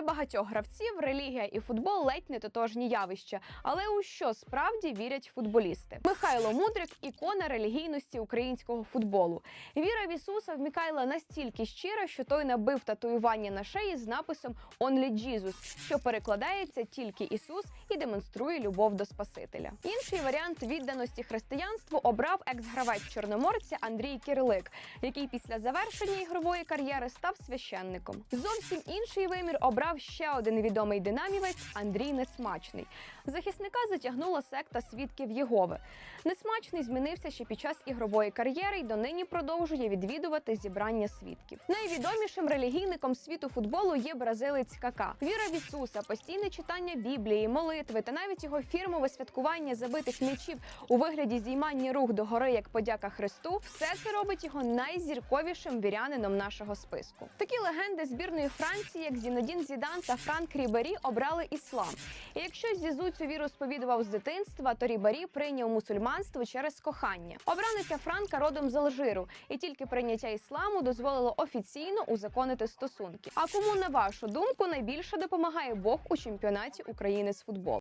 Для багатьох гравців релігія і футбол ледь не тотожні явища. Але у що справді вірять футболісти? Михайло Мудрик ікона релігійності українського футболу. Віра в Ісуса в Мікайла настільки щира, що той набив татуювання на шиї з написом «Only Jesus», що перекладається тільки Ісус і демонструє любов до Спасителя. Інший варіант відданості християнству обрав екс-гравець чорноморця Андрій Кирлик, який після завершення ігрової кар'єри став священником. Зовсім інший вимір обрав ще один відомий динамівець Андрій Несмачний. Захисника затягнула секта свідків Єгови. Несмачний змінився ще під час ігрової кар'єри і донині продовжує відвідувати зібрання свідків. Найвідомішим релігійником світу футболу є бразилець Кака. Віра в Ісуса, постійне читання Біблії, молитви та навіть його фірмове святкування забитих м'ячів у вигляді зіймання рук до гори як подяка Христу. Все це робить його найзірковішим вірянином нашого списку. Такі легенди збірної Франції, як Зінодін Зідан та Франк Рібері, обрали іслам. І якщо Зізу цю віру сповідував з дитинства, то Рібері прийняв мусульманство через кохання. Обраниця Франка родом з Алжиру, і тільки прийняття ісламу дозволило офіційно узаконити стосунки. А кому на вашу думку найбільше допомагає Бог у чемпіонаті України з футболу?